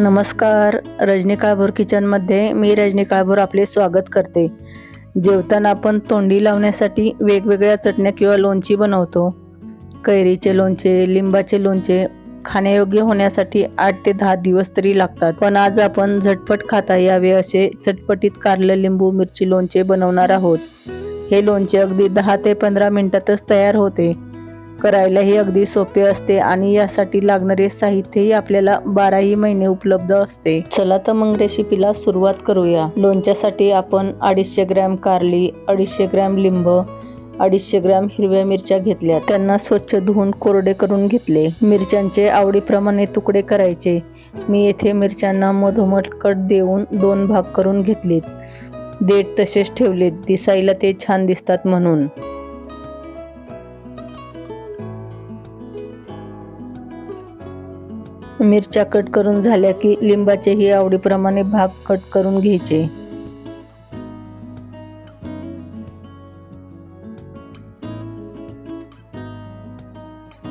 नमस्कार रजनी काळभोर किचनमध्ये मी रजनी काळभोर आपले स्वागत करते. जेवताना आपण तोंडी लावण्यासाठी वेगवेगळ्या चटण्या किंवा लोणची बनवतो. कैरीचे लोणचे लिंबाचे लोणचे खाण्यायोग्य होण्यासाठी आठ ते दहा दिवस तरी लागतात. पण आज आपण झटपट खाता यावे असे चटपटीत कारलं लिंबू मिरची लोणचे बनवणार आहोत. हे लोणचे अगदी दहा ते पंधरा मिनिटातच तयार होते. करायलाही अगदी सोपे असते आणि यासाठी लागणारे साहित्यही आपल्याला बाराही महिने उपलब्ध असते. चला तर मग रेसिपीला सुरुवात करूया. लोणच्यासाठी आपण अडीचशे ग्रॅम कारली अडीचशे ग्रॅम लिंब अडीचशे ग्रॅम हिरव्या मिरच्या घेतल्या त्यांना स्वच्छ धुवून कोरडे करून घेतले. मिरच्यांचे आवडीप्रमाणे तुकडे करायचे. मी येथे मिरच्यांना मधोमध कट देऊन दोन भाग करून घेतलेत. देठ तसेच ठेवलेत. दिसायला ते छान दिसतात म्हणून. मिरच्या कट करून झाल्या की लिंबाचेही आवडीप्रमाणे भाग कट करून घ्यायचे.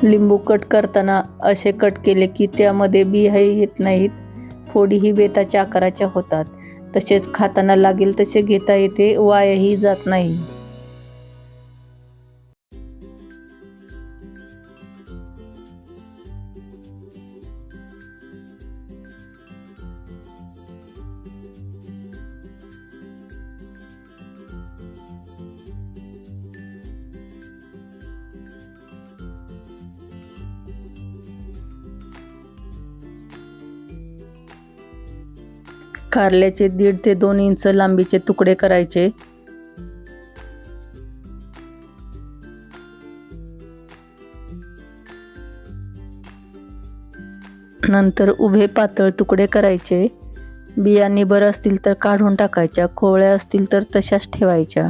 लिंबू कट करताना असे कट केले की त्यामध्ये बियाही येत नाहीत. फोडीही बेताच्या आकाराच्या होतात. तसेच खाताना लागेल तसे घेता येते वायाही जात नाही. कारल्याचे दीड ते दोन इंच लांबीचे तुकडे करायचे. नंतर उभे पातळ तुकडे करायचे. बिया निबर असतील तर काढून टाकायच्या कोवळ्या असतील तर तशाच ठेवायच्या.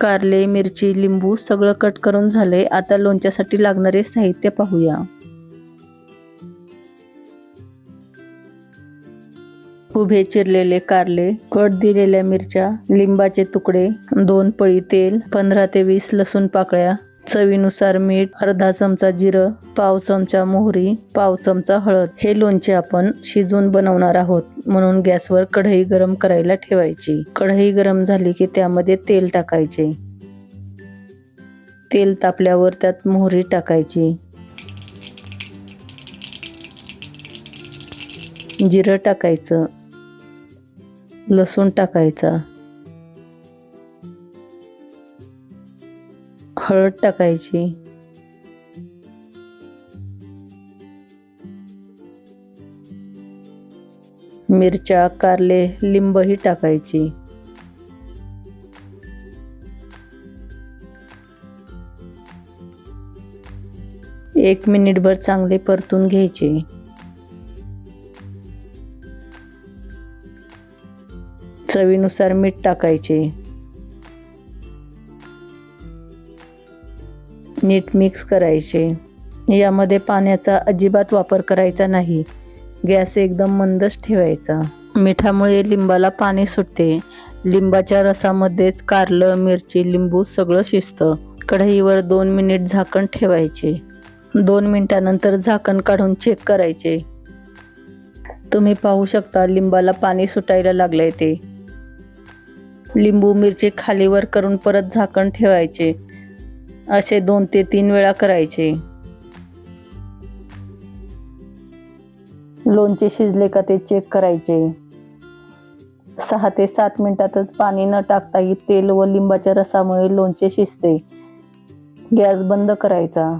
कारले मिरची लिंबू सगळं कट करून झाले आता लोणच्यासाठी लागणारे साहित्य पाहूया. उभे चिरलेले कारले कट दिलेल्या मिरच्या लिंबाचे तुकडे दोन पळी तेल पंधरा ते वीस लसूण पाकळ्या चवीनुसार मीठ अर्धा चमचा जिरं पाव चमचा मोहरी पाव चमचा हळद. हे लोणचे आपण शिजून बनवणार आहोत. म्हणून गॅसवर कढई गरम करायला ठेवायची. कढई गरम झाली की त्यामध्ये तेल टाकायचे. तेल तापल्यावर त्यात मोहरी टाकायची. जिरं टाकायचं. लसूण टाकायचा. हळद टाकायची. मिरच्या कारले लिंबही टाकायची. एक मिनिटभर चांगले परतून घ्यायचे. चवीनुसार मीठ टाकायचे. नीट मिक्स करायचे. यामध्ये पाण्याचा अजिबात वापर करायचा नाही. गॅस एकदम मंदच ठेवायचा. मिठामुळे लिंबाला पाणी सुटते. लिंबाच्या रसामध्येच कारलं मिरची लिंबू सगळं शिजतं. कढईवर दोन मिनिट झाकण ठेवायचे. दोन मिनिटानंतर झाकण काढून चेक करायचे. तुम्ही पाहू शकता लिंबाला पाणी सुटायला लागलंय ते. लिंबू मिरची खालीवर करून परत झाकण ठेवायचे. असे दोन ते तीन वेळा करायचे. लोणचे शिजले का ते चेक करायचे. सहा ते सात मिनिटातच पाणी न टाकताही तेल व लिंबाच्या रसामुळे लोणचे शिजते. गॅस बंद करायचा.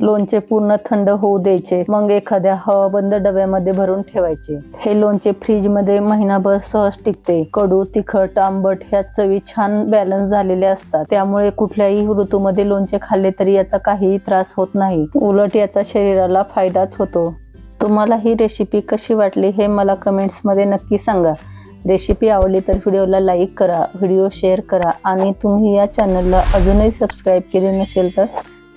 लोणचे पूर्ण थंड होऊ द्यायचे मग एखाद्या हवाबंद डब्यामध्ये भरून ठेवायचे. हे लोणचे फ्रीजमध्ये महिनाभर सहज टिकते. कडू तिखट आंबट ह्या चवी छान बॅलन्स झालेले असतात. त्यामुळे कुठल्याही ऋतूमध्ये लोणचे खाल्ले तरी याचा काहीही त्रास होत नाही. उलट याचा शरीराला फायदाच होतो. तुम्हाला ही रेसिपी कशी वाटली हे मला कमेंट्समध्ये नक्की सांगा. रेसिपी आवडली तर व्हिडिओला लाईक करा व्हिडिओ शेअर करा आणि तुम्ही या चॅनलला अजूनही सबस्क्राईब केले नसेल तर